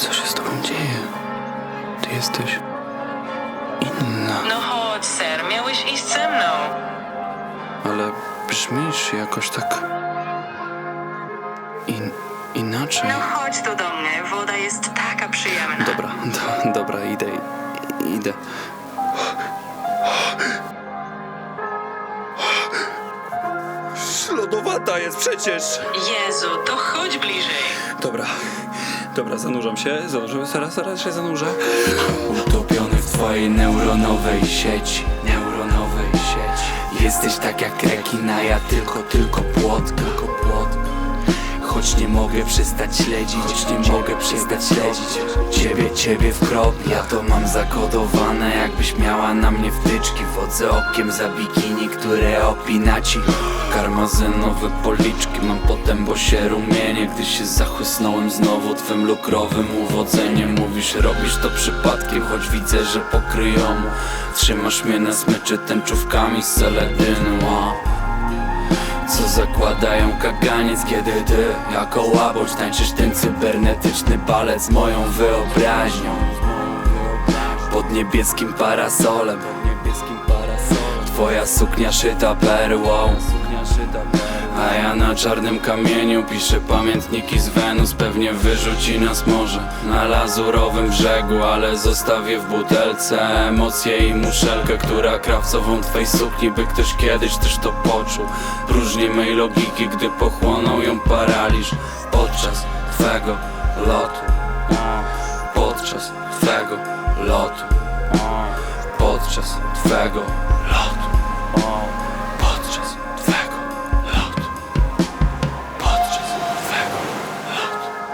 z tobą dzieje? Ty jesteś inna, No chodź, ser, miałeś iść ze mną. ale brzmisz jakoś tak in, inaczej. No chodź tu do mnie, woda jest taka przyjemna. Dobra, do, dobra, idę, idę. Lodowata jest przecież! Jezu, to chodź bliżej. Dobra, dobra, zanurzam się, zanurzę, zaraz, zaraz się zanurzę. Utopiony w twojej neuronowej sieci, neuronowej sieci. Jesteś tak jak rekin, a ja tylko, tylko płot, tylko płot. Choć nie mogę przestać śledzić, choć nie mogę przestać śledzić. Ciebie, ciebie w kropli, ja to mam zakodowane Jakbyś miała na mnie wtyczki, wodzę okiem za bikini, które opina ci Karmazynowe policzki mam potem, bo się rumienię Gdy się zachłysnąłem znowu twym lukrowym uwodzeniem. Mówisz, robisz to przypadkiem, choć widzę, że pokryjomu Trzymasz mnie na smyczy tęczówkami z seledynu, co zakładają kaganiec, kiedy ty jako łaboć tańczysz ten cybernetyczny balet z moją wyobraźnią? Pod niebieskim parasolem. Twoja suknia szyta perłą A ja na czarnym kamieniu piszę pamiętniki z Wenus Pewnie wyrzuci nas może. Na lazurowym brzegu Ale zostawię w butelce emocje i muszelkę Która krawcową twej sukni, by ktoś kiedyś też to poczuł. Próżni mej logiki, gdy pochłonął ją paraliż. Podczas twego lotu. Podczas twego lotu. Podczas twego